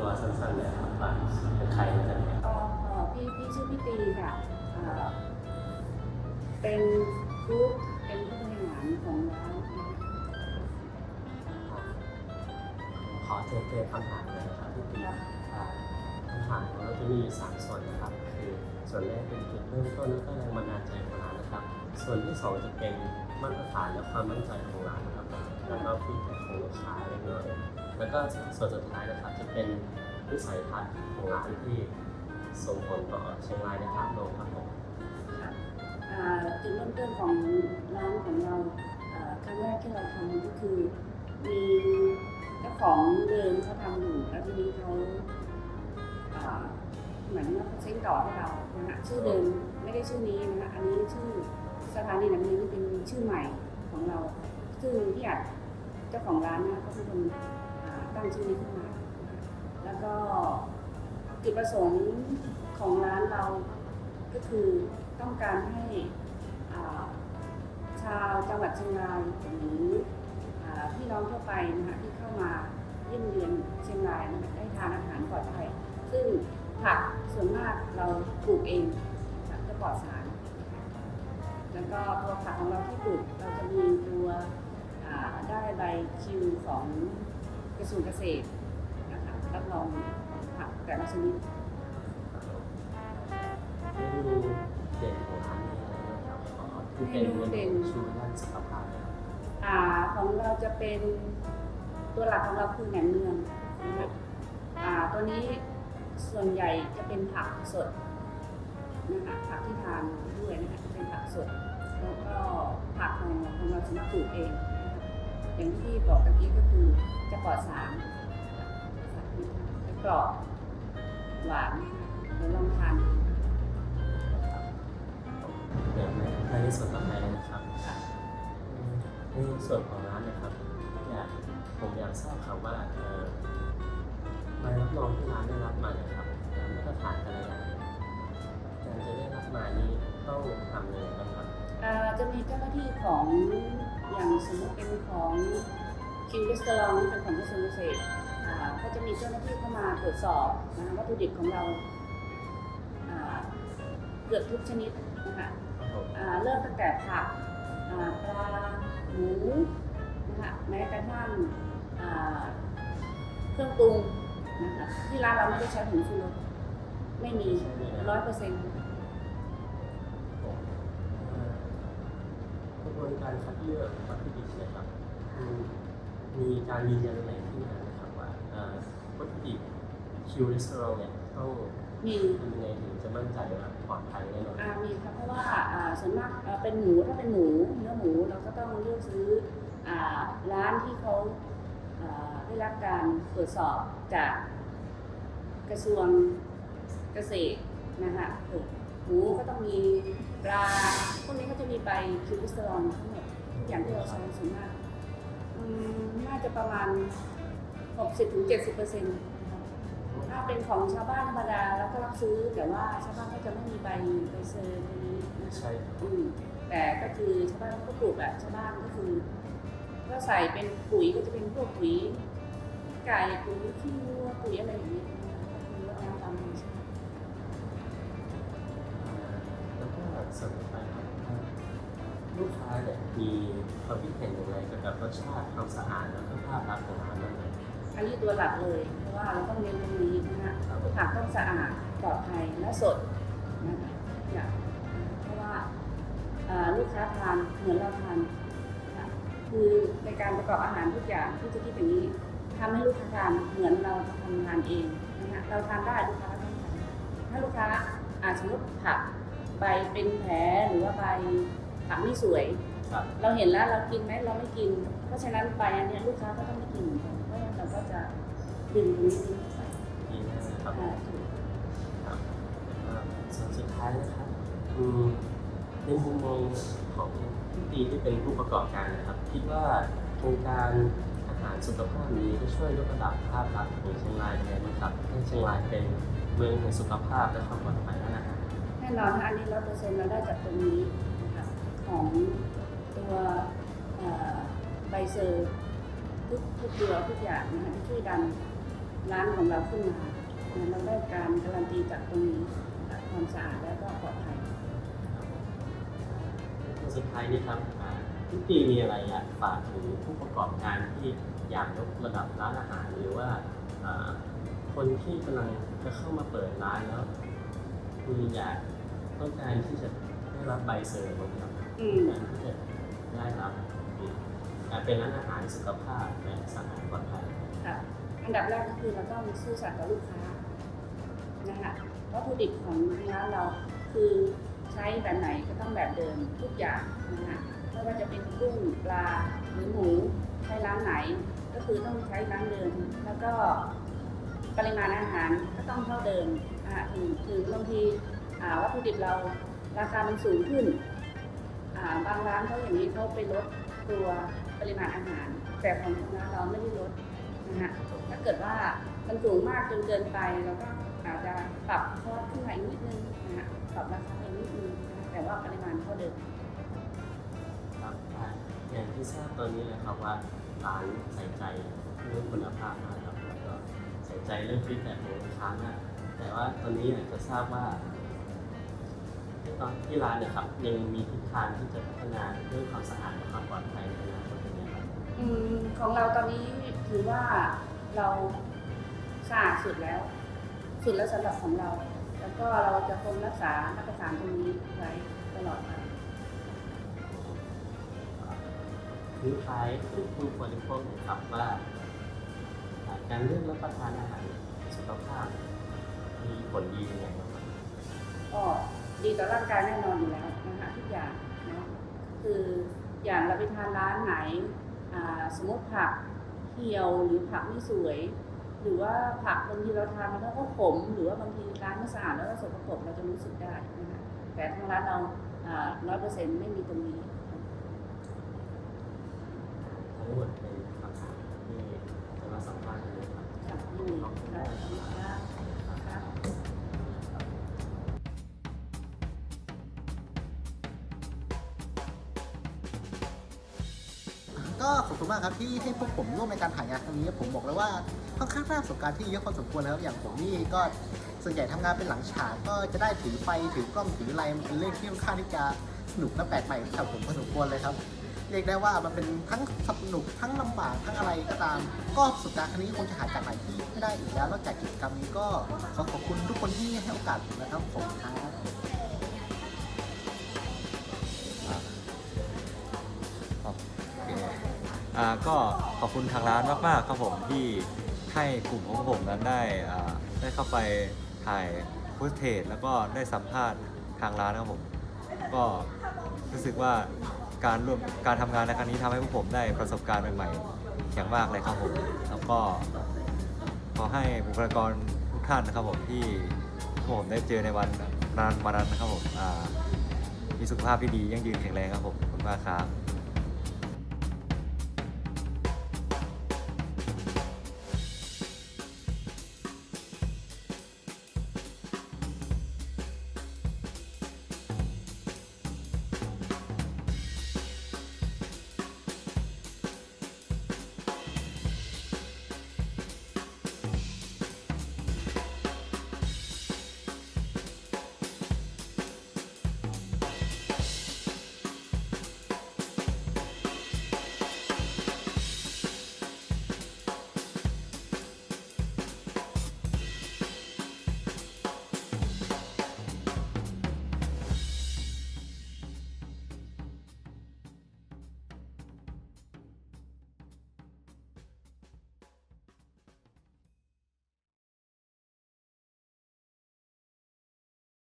ตัวสั้นๆหน่ยครับว่าเป็นใครจากไหนเอ่อเอ่อพี่พี่ชื่อพี่ตีค่ะเอ่อเป็นกรุ๊ปเป็นผู้บริหารของร้านนะคะขอเทเทคำถามเลยนะครับที่ตีอ่าคำถามของเราจะมีอยู่สามส่วนนะครับ คือส่วนแรกเป็นจุดเริ่มต้นและก็แรงบันดาลใจของร้านนะครับ ส่วนที่สองจะเป็นมาตรฐานและความมั่นใจของร้านนะครับ แล้วก็ฟีดแบ็กของลูกค้าเล็กน้อย แล้วก็ส่วนสุดท้ายนะครับจะเป็นวิสัยทัศน์ของร้านที่ส่งผลต่อเชียงรายในภาพรวมครับผมอ่าจุดเริ่มต้นของร้านของเราครั้งแรกที่เราทำก็คือมีเจ้าของเดิมเขาทำอยู่แล้วทีนี้เขาเหมือนว่าเขาเซ็นต่อให้เรานะคะชื่อเดิมไม่ได้ชื่อนี้นะคะอันนี้ชื่อสถานีหนังเรียนนี่เป็นชื่อใหม่ของเรา ซึ่งพี่อัดเจ้าของร้านนะเขาเป็นคน ตั้งชื่อนี้ขึ้นมา แล้วก็จุดประสงค์ของร้านเราก็คือต้องการให้ชาวจังหวัดเชียงรายหรือพี่น้องทั่วไปนะคะที่เข้ามาเยี่ยมเยือนเชียงรายนะคะได้ทานอาหารปลอดภัย ซึ่งผักส่วนมากเราปลูกเอง กระทรวงเกษตรนะคะรับรองผักแต่ละชนิดเมนูเด่นของร้านมีอะไรบ้างครับขอที่เป็นเมนูชูด้านสุขภาพนะครับอ่าของเราจะเป็นตัวหลักของเราคือแหนมเนืองนะคะอ่าตัวนี้ส่วนใหญ่จะเป็นผักสดนะคะผักที่ทานด้วยนะคะเป็นผักสด แล้วก็ผักของของเราสามารถปลูกเอง อย่างที่บอกตะกี้ก็คือจะปลอดสารจะกรอบหวานเดี๋ยวลองทานดูเดี๋ยวในในส่วนต่อไปเลยนะครับค่ะในส่วนของร้านนะครับอยากผมอยากทราบครับว่าเอ่อใบรับรองที่ร้านได้รับมาเนี่ยครับร้านมาตรฐานแต่ละอย่างการจะได้รับมานี้ต้องทำยังไงบ้างครับอ่าจะมีเจ้าหน้าที่ของ อย่างสมมติเป็นของคิวรีสตอรองนี่เป็นของกระทรวงเกษตรอ่าก็จะมีเจ้าหน้าที่เข้ามาตรวจสอบนะคะวัตถุดิบของเราอ่าเกือบทุกชนิดนะคะอ่าเริ่มตั้งแต่ผักอ่าปลาหมูนะคะแม้กระทั่งอ่าเครื่องปรุงนะคะที่ร้านเราไม่ได้ใช้ผงชูรสไม่มีร้อยเปอร์เซ็นต์ วนการคัดเลือกวัตถุดิบเนะครับมีการยืนยันอะไรที่มานะครับว่าอ่อวัตถุดิบคิวรีสตอรองเนี่ยต้องมีทำยังไงถึงจะมั่นใจว่าปลอดภัยแน่นอนอ่ามีครับเพราะว่าอ่าส่วนมากอ่าเป็นหมูถ้าเป็นหมูเนื้อหมูเราก็ต้องเลือกซื้ออ่าร้านที่เขาอ่าได้รับการตรวจสอบจากกระทรวงเกษตรนะคะเออ หมูก็ต้องมีปลาพวกนี้ก็จะมีใบคิวริสเตอรอลทั้งหมดทุกอย่างที่เราใช้ส่วนมากอืมน่าจะประมาณ 60-70%เปอร์เซ็นต์ถ้าเป็นของชาวบ้านธรรมดาเราก็รับซื้อแต่ว่าชาวบ้านก็จะไม่มีใบใบเซอร์ตัวนี้นะใช่อืมแต่ก็คือชาวบ้านเขาก็ปลูกแบบชาวบ้านก็คือก็ใส่เป็นปุ๋ยก็จะเป็นพวกปุ๋ยไก่ปุ๋ยขี้วัวปุ๋ยอะไรอย่างนี้ก็คือว่าน้ำตามธรรมชาติ ส่วนต่อไปครับลูกค้าเนี่ยมีความคิดเห็นอย่างไรเกี่ยวกับรสชาติความสะอาดแล้วก็ภาพลักษณ์ของร้านบ้างไหม อันนี้ตัวหลักเลยเพราะว่าเราต้องเน้นตรงนี้นะฮะผักต้องสะอาดปลอดภัยและสดนะคะทุกอย่างเพราะว่าอ่าลูกค้าทานเหมือนเราทานค่ะคือในการประกอบอาหารทุกอย่างที่จะคิดอย่างนี้ทำให้ลูกค้าทานเหมือนเราทำทานเองนะคะเราทานได้ลูกค้าก็ต้องทานถ้าลูกค้าอาสมมติผัก ใบเป็นแผลหรือว่าใบผักไม่สวย ครับ เราเห็นแล้วเรากินไหมเราไม่กิน เพราะฉะนั้นไปอันเนี้ยลูกค้าก็ต้องไม่กินเหมือนกันเพราะฉะนั้นเราก็จะดึงตรงนี้ทิ้งไปดีมากนะครับอ่าถูก ครับแล้วก็ส่วนสุดท้ายนะครับอืมในมุมมองของพี่ตีที่เป็นผู้ประกอบการนะครับ คิดว่าโครงการอาหารสุขภาพนี้จะช่วยยกระดับภาพลักษณ์ของเชียงรายยังไงบ้างครับให้เชียงรายเป็นเมืองแห่งสุขภาพและความปลอดภัยด้านอาหารแน่นอนะอันนี้ร้อยเปอร์เซ็นต์เราได้จากตรงนี้นะคะของตัวใบเซอร์ทุกทุกตัวทุกอย่างนะคะที่ช่วยดันร้านของเราขึ้นมาเราได้การการันตีจากตรงนี้ความสะอาดและก็ปลอดภัยสุดท้ายนี่ครับอ่าพี่ปีมีอะไรอยากฝากถึงผู้ประกอบการที่อยากยกระดับร้านอาหารหรือว่าอ่าคนที่กำลังจะเข้ามาเปิดร้านแล้วคืออยาก ต้องการที่จะได้รับใบเซอร์นะครับอืม การที่จะได้รับการเป็นร้านอาหารสุขภาพและสะอาดปลอดภัย ค่ะ อันดับแรกก็คือเราต้องซื่อสัตย์ต่อลูกค้านะคะวัตถุดิบของร้านเราคือใช้แบบไหนก็ต้องแบบเดิมทุกอย่างนะคะไม่ว่าจะเป็นกุ้งปลาหรือหมูใช้ร้านไหน ก็คือต้องใช้ร้านเดิมแล้วก็ปริมาณอาหารก็ต้องเท่าเดิมอ่าถึงถึงบางที วัตถุดิบเราราคามันสูงขึ้นาบางร้านเขาอย่างนี้เขาไปลดตัวปริมาณอาหาร แต่ของร้านเราไม่ได้ลดนะฮะถ้าเกิดว่ามันสูงมากจนเกินไปเราก็อาจจะปรับคอสขึ้นมาอีกนิดนึงนะฮะปรับราคาอีกนิดนึงแต่ว่าปริมาณเท่าเดิมครับอย่างที่ทราบตอนนี้เลยครับว่าร้านใส่ใจเรื่องคุณภาพมากครับแล้วก็ใส่ใจเรื่องฟีดแบ็กของลูกค้ามากแต่ว่าตอนนี้อยากจะทราบว่า ตอนที่ร้านเนี่ยครับยังมีทิศทางที่จะพัฒนาเรื่องความสะอาดและความปลอดภัยในอนาคตยังไงครับอืมของเราตอนนี้ถือว่าเราสะอาดสุดแล้ว สุดแล้วสำหรับของเรา แล้วก็เราจะคงรักษามาตรฐานตรงนี้ไว้ตลอดไปทิ้งท้ายให้ผู้บริโภคหน่อยครับว่าอ่า การเลือกรับประทานอาหารสุขภาพ มีผลดียังไงบ้างครับก็ ดีต่อร่างกายแน่นอนอยู่แล้วนะคะทุกอย่างเนาะคืออย่างเราไปทานร้านไหนสมมติผักเหี่ยวหรือผักไม่สวย หรือว่าผักบางทีเราทานมันแล้วก็ขมหรือว่าบางทีร้านไม่สะอาดแล้วก็สกปรกเราจะรู้สึกได้นะคะแต่ทางร้านเราร้อยเปอร์เซ็นต์ไม่มีตรงนี้ ทั้งหมดเป็น ก็ขอบคุณมากครับที่ให้พวกผมร่วมในการถ่ายงานครั้งนี้ ผมบอกเลยว่าค่อนข้างน่าประสบการณ์ที่เยอะพอสมควรแล้วอย่างผมนี่ก็ส่วนใหญ่ทำงานเป็นหลังฉากก็จะได้ถือไฟถือกล้องถืออะไรมันเป็นเรื่องที่ค่อนข้างที่จะสนุกและแปลกใหม่สำหรับผมพอสมควรเลยครับเรียกได้ว่ามันเป็นทั้งสนุกทั้งลำบากทั้งอะไรก็ตาม ก็ประสบการณ์ครั้งนี้คงจะหาจากไหนที่ไม่ได้อีกแล้วนอกจากกิจกรรมนี้ก็ขอขอบคุณทุกคนที่ให้โอกาสผมนะครับผมครับ ก็ขอบคุณทางร้านมากๆครับผมที่ให้กลุ่มของผมนั้นได้ได้เข้าไปถ่ายฟุตเทจแล้วก็ได้สัมภาษณ์ทางร้านครับผม ก็รู้สึกว่าการร่วมการทำงานในครั้งนี้ทำให้พวกผมได้ประสบการณ์ใหม่ๆอย่างมากเลยครับผม แล้วก็ขอให้บุคลากรทุกท่านนะครับผมที่ผมได้เจอในวันนั้นวันนั้นนะครับผมมีสุขภาพที่ดียั่งยืนแข็งแรงครับผมขอบคุณมากครับ